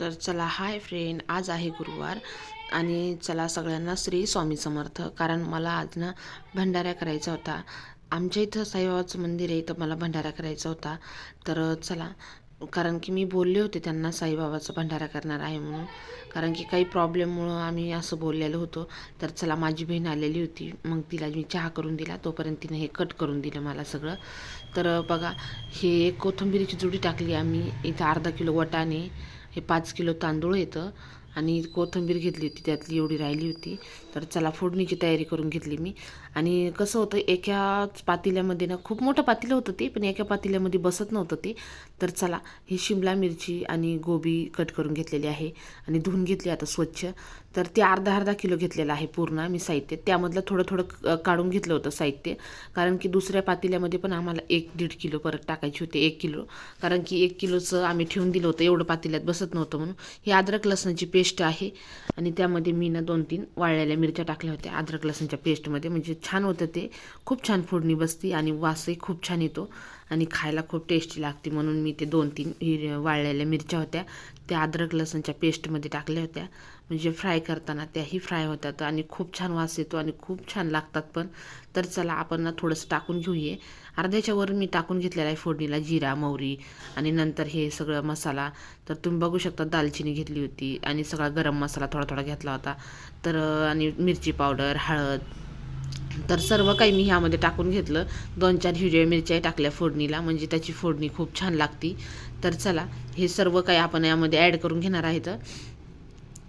तर चला hi friend आज आहे गुरुवार आणि चला सगळ्यांना श्री स्वामी समर्थ. कारण मला आज ना भंडारा करायचा होता. आमच्या इथं साईबाबाचं मंदिर आहे तर मला भंडारा करायचा होता. तर चला कारण की मी बोलले होते त्यांना साईबाबाचा भंडारा करणार आहे म्हणून. कारण की काही प्रॉब्लेममुळं आम्ही असं बोललेलो होतो. तर चला माझी बहीण आलेली होती. मग तिला मी चहा करून दिला. तोपर्यंत तिने हे कट करून दिलं मला सगळं. तर बघा हे एक कोथिंबिरीची जुडी टाकली आम्ही. इथं अर्धा किलो वटाणे हे पाच किलो तांदूळ येतं आणि कोथिंबीर घेतली होती त्यातली एवढी राहिली होती. तर चला फोडणीची तयारी करून घेतली मी. आणि कसं होतं एकाच पातेल्यामध्ये ना खूप मोठं पातेलं होतं ते पण एका पातेल्यामध्ये बसत नव्हतं ते. तर चला ही शिमला मिरची आणि गोबी कट करून घेतलेली आहे. आणि धुवून घेतली आता स्वच्छ. तर ते अर्धा अर्धा किलो घेतलेलं आहे पूर्ण मी साहित्य. त्यामधलं थोडं थोडं क- काढून घेतलं होतं साहित्य. कारण की दुसऱ्या पातेल्यामध्ये पण आम्हाला एक दीड किलो परत टाकायची होती एक किलो. कारण की एक किलोचं आम्ही ठेवून दिलं होतं एवढं पातेल्यात बसत नव्हतं म्हणून. ही अद्रक लसणाची पेस्ट आहे आणि त्यामध्ये मी ना दोन तीन वाळलेल्या मिरच्या टाकल्या होत्या अद्रक लसणच्या पेस्टमध्ये. म्हणजे छान होतं ते. खूप छान फोडणी बसती आणि वासही खूप छान येतो. आणि खायला खूप टेस्टी लागते. म्हणून मी ते दोन तीन हिर वाळलेल्या मिरच्या होत्या त्या अद्रक लसणच्या पेस्टमध्ये टाकल्या होत्या. म्हणजे फ्राय करताना त्याही फ्राय होतात आणि खूप छान वास येतो आणि खूप छान लागतात पण. तर चला आपण ना थोडंसं टाकून घेऊये. अर्ध्याच्यावर मी टाकून घेतलेला आहे फोडणीला जिरा मोहरी आणि नंतर हे सगळं मसाला. तर तुम्ही बघू शकता दालचिनी घेतली होती आणि सगळा गरम मसाला थोडा थोडा घेतला होता. तर आणि मिरची पावडर हळद तर सर्व काही मी ह्यामध्ये टाकून घेतलं. दोन चार हिरव्या मिरच्या टाकल्या फोडणीला म्हणजे त्याची फोडणी खूप छान लागती. तर चला हे सर्व काही आपण यामध्ये ॲड करून घेणार आहेत.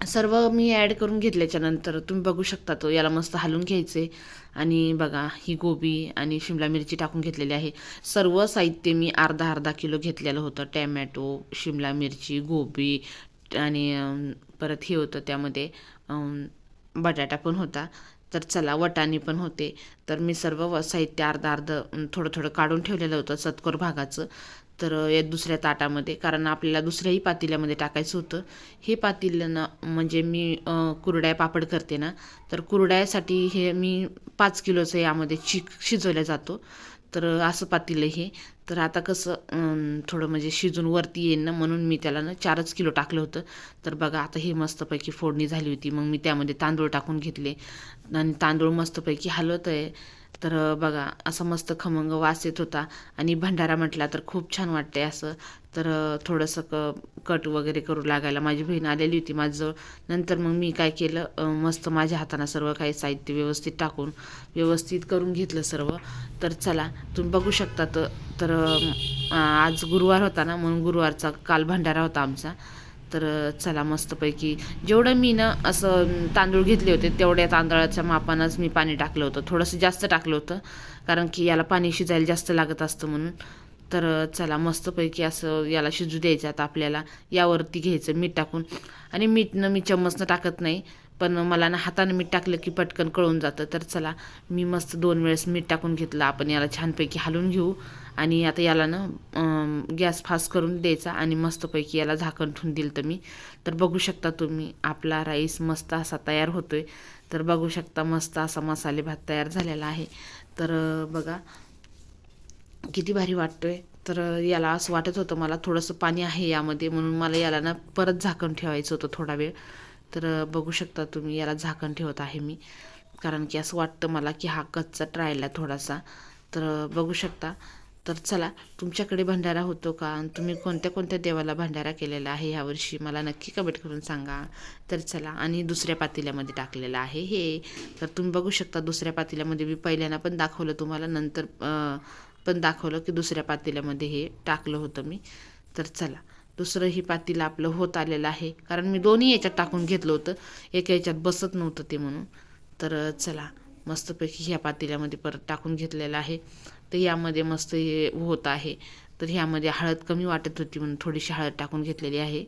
सर्व मी ॲड करून घेतल्याच्यानंतर तुम्ही बघू शकता तो याला मस्त हलवून घ्यायचे. आणि बघा ही गोबी आणि शिमला मिरची टाकून घेतलेली आहे. सर्व साहित्य मी अर्धा अर्धा किलो घेतलेलं होतं. टॅमॅटो शिमला मिरची गोबी आणि परत हे होतं त्यामध्ये बटाटा पण होता. तर चला वटाणी पण होते. तर मी सर्व व- साहित्य अर्ध अर्ध थोडं थोडं काढून ठेवलेलं होतं सत्कर भागाचं. तर या दुसऱ्या ताटामध्ये कारण आपल्याला दुसऱ्याही पातेल्यामध्ये टाकायचं होतं. हे पातेलं म्हणजे मी कुरड्या पापड करते ना तर कुरड्यासाठी हे मी पाच किलोचं यामध्ये चिक शिजवल्या जातो. तर असं पातेलं हे. तर आता कसं थोडं म्हणजे शिजून वरती येईल ना म्हणून मी त्याला ना चारच किलो टाकलं होतं. तर बघा आता हे मस्तपैकी फोडणी झाली होती. मग मी त्यामध्ये तांदूळ टाकून घेतले. आणि तांदूळ मस्तपैकी हलवत आहे तर बघा असं मस्त खमंग वास येत होता आणि भंडारा म्हटला तर खूप छान वाटते असं. तर थोडंसं क कट वगैरे करू लागायला माझी बहीण आलेली होती माझं नंतर मग मी काय केलं मस्त माझ्या हातानं सर्व काही साहित्य व्यवस्थित टाकून व्यवस्थित करून घेतलं सर्व. तर चला तुम्ही बघू शकता तर आज गुरुवार होता ना म्हणून गुरुवारचा काल भंडारा होता आमचा. तर चला मस्तपैकी. जेवढं मी ना असं तांदूळ घेतले होते तेवढ्या तांदळाच्या मापानंच मी पाणी टाकलं होतं. थोडंसं जास्त टाकलं होतं कारण की याला पाणी शिजायला जास्त लागत असतं म्हणून. तर चला मस्तपैकी असं याला शिजू द्यायचं आता आपल्याला. यावरती घ्यायचं मीठ टाकून. आणि मीठनं मी चम्मचनं टाकत नाही पण मला ना हातानं मीठ टाकलं की पटकन कळून जातं. तर चला मी मस्त दोन वेळेस मीठ टाकून घेतलं. आपण याला छानपैकी हलवून घेऊ. आणि आता याला ना गॅस फास्ट करून द्यायचा आणि मस्तपैकी याला झाकण ठेवून दिलं तर मी. तर बघू शकता तुम्ही आपला राईस मस्त असा तयार होतो आहे तर बघू शकता मस्त असा मसाले भात तयार झालेला आहे. तर बघा किती भारी वाटतो आहे तर याला असं वाटत होतं मला थोडंसं पाणी आहे यामध्ये म्हणून मला याला ना परत झाकण ठेवायचं होतं थोडा वेळ. तर बघू शकता तुम्ही याला झाकण ठेवत आहे मी. कारण की असं वाटतं मला की हा कच्चा राहिला थोडासा. तर बघू शकता तर चला तुमच्याकडे भंडारा होतो का? आणि तुम्ही कोणत्या कोणत्या देवाला भंडारा केलेला आहे यावर्षी मला नक्की कमेंट करून सांगा. तर चला आणि दुसऱ्या पातेल्यामध्ये टाकलेलं आहे हे. तर तुम्ही बघू शकता दुसऱ्या पातेल्यामध्ये मी पहिल्यांदा पण दाखवलं तुम्हाला. नंतर पण दाखवलं की दुसऱ्या पातेल्यामध्ये हे टाकलं होतं मी. तर चला दुसरं ही पातेलं आपलं होत आलेलं आहे. कारण मी दोन्ही याच्यात टाकून घेतलं होतं. एका याच्यात बसत नव्हतं ते म्हणून. तर चला. मस्तपैकी ह्या पातेल्यामध्ये परत टाकून घेतलेलं आहे. तर यामध्ये मस्त हे होत आहे. तर ह्यामध्ये हळद कमी वाटत होती म्हणून थोडीशी हळद टाकून घेतलेली आहे.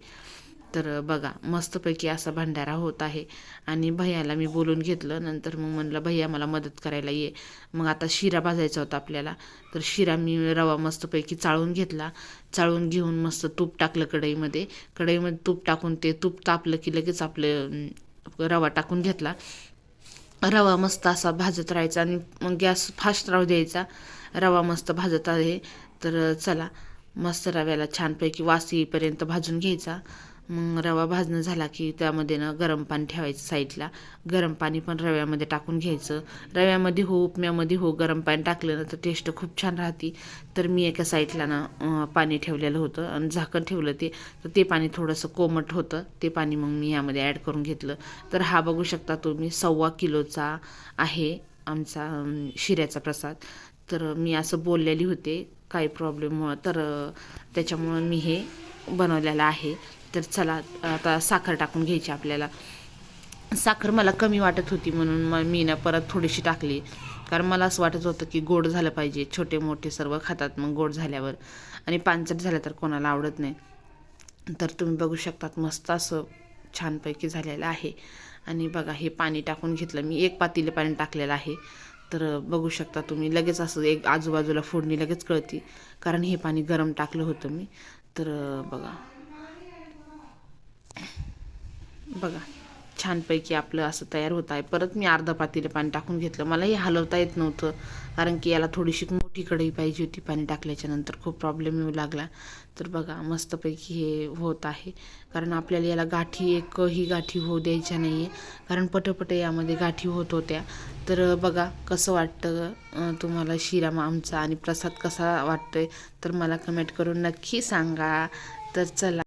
तर बघा मस्तपैकी असा भंडारा होत आहे. आणि भैयाला मी बोलून घेतलं. नंतर मग म्हणलं भैया मला मदत करायला ये. मग आता शिरा भाजायचा होता आपल्याला. तर शिरा मी रवा मस्तपैकी चाळून घेतला. चाळून घेऊन मस्त तूप टाकलं कढईमध्ये. कढईमध्ये तूप टाकून ते तूप तापलं की लगेच आपलं रवा टाकून घेतला. रवा मस्त असा भाजत राहायचा आणि मग गॅस फास्ट राहू द्यायचा. रवा मस्त भाजत आहे. तर चला मस्त रव्याला छानपैकी वास येईपर्यंत भाजून घ्यायचा. मग रवा भाजणं झाला की त्यामध्ये ना गरम पाणी ठेवायचं साईडला. गरम पाणी पण रव्यामध्ये टाकून घ्यायचं. रव्यामध्ये हो उपम्यामध्ये हो गरम पाणी टाकलं ना तर टेस्ट खूप छान राहते. तर मी एका साईडला ना पाणी ठेवलेलं होतं आणि झाकण ठेवलं ते. तर ते पाणी थोडंसं कोमट होतं. ते पाणी मग मी यामध्ये ॲड करून घेतलं. तर हा बघू शकता तुम्ही सव्वा किलोचा आहे आमचा शिऱ्याचा प्रसाद. तर मी असं बोललेली होते काही प्रॉब्लेममुळं तर त्याच्यामुळं मी हे बनवलेलं आहे. तर चला आता साखर टाकून घ्यायची आपल्याला. साखर मला कमी वाटत होती म्हणून मग मी ना परत थोडीशी टाकली. कारण मला असं वाटत होतं की गोड झालं पाहिजे. छोटे मोठे सर्व खातात मग गोड झाल्यावर. आणि पांचट झालं तर कोणाला आवडत नाही. तर तुम्ही बघू शकतात मस्त असं छानपैकी झालेलं आहे. आणि बघा हे पाणी टाकून घेतलं. मी एक पातीले पाणी टाकलेलं आहे. तर बघू शकता तुम्ही. लगेच असं एक आजूबाजूला फोडणी लगेच कळती. कारण हे पाणी गरम टाकलं होतं मी. तर बघा. बघा छानपैकी आपलं असं तयार होत आहे. परत मी अर्धा पातेलं पाणी टाकून घेतलं. मला हे हलवता येत नव्हतं कारण की याला थोडीशी मोठी कढई पाहिजे होती पाणी टाकल्याच्या नंतर. खूप प्रॉब्लेम येऊ लागला. तर बघा मस्तपैकी हे होत आहे. कारण आपल्याला याला गाठी एकही गाठी होऊ द्यायच्या नाही आहे कारण पटपट यामध्ये गाठी होत होत्या. तर बघा कसं वाटतं तुम्हाला शिरा आमचा आणि प्रसाद कसा वाटतोय? तर मला कमेंट करून नक्की सांगा. तर चला.